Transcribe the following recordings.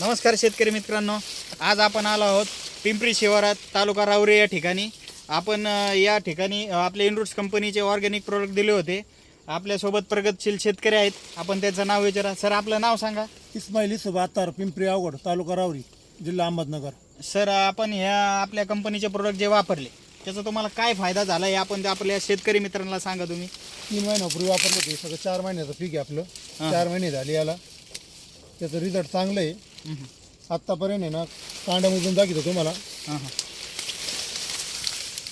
नमस्कार शेतकरी मित्रांनो. आज आपण आलो आहोत पिंपरी शिवारात तालुका रावरे या ठिकाणी. आपण या ठिकाणी आपले इनरूट्स कंपनीचे ऑर्गॅनिक प्रोडक्ट दिले होते. आपल्यासोबत प्रगतशील शेतकरी आहेत. आपण त्याचं नाव विचारा. सर आपलं नाव सांगा. इस्माईल इसब आत्तार पिंपरी अवघड तालुका रावरी जिल्हा अहमदनगर. सर आपण ह्या आपल्या कंपनीचे प्रोडक्ट जे वापरले त्याचा तुम्हाला काय फायदा झाला हे आपण आपल्या शेतकरी मित्रांना सांगा तुम्ही. तीन महिन्यापूर्वी वापरलं होते सगळं. चार महिन्याचं पीक आहे आपलं. चार महिने झाले याला. त्याचं रिझल्ट चांगलं आहे. आत्तापर्यंत आहे ना कांड्यामधून दाखवतो तुम्हाला.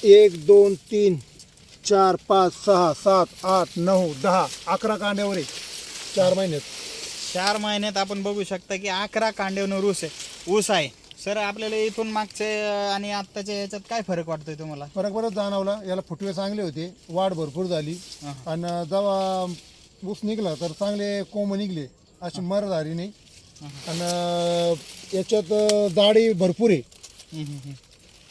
एक दोन तीन चार पाच सहा सात आठ नऊ दहा अकरा कांड्यावर आहे. चार महिन्यात. चार महिन्यात आपण बघू शकता की अकरा कांडेवनर ऊस आहे. ऊस आहे. सर आपल्याला इथून मागचे आणि आत्ताच्या याच्यात काय फरक वाटतोय तुम्हाला? फरक बरंच जाणवला. याला फुटवे चांगले होते. वाढ भरपूर झाली. आणि जेव्हा ऊस निघला तर चांगले कोंब निघले. अशी मर झाली नाही. आणि याच्यात जाडी भरपूर आहे.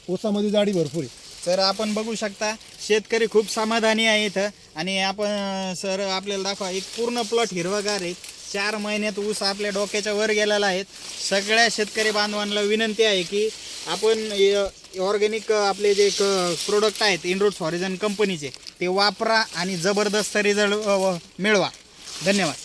ऊसामध्ये जाडी भरपूर आहे. तर आपण बघू शकता शेतकरी खूप समाधानी आहे इथं. आणि आपण सर आपल्याला दाखवा एक पूर्ण प्लॉट हिरवागार आहे. चार महिन्यात ऊस आपल्या डोक्याच्या वर गेलेला आहे. सगळ्या शेतकरी बांधवांना विनंती आहे की आपण ऑर्गॅनिक आपले जे प्रोडक्ट आहेत इनरोड्स हॉरिझन कंपनीचे ते वापरा आणि जबरदस्त रिझल्ट मिळवा. धन्यवाद.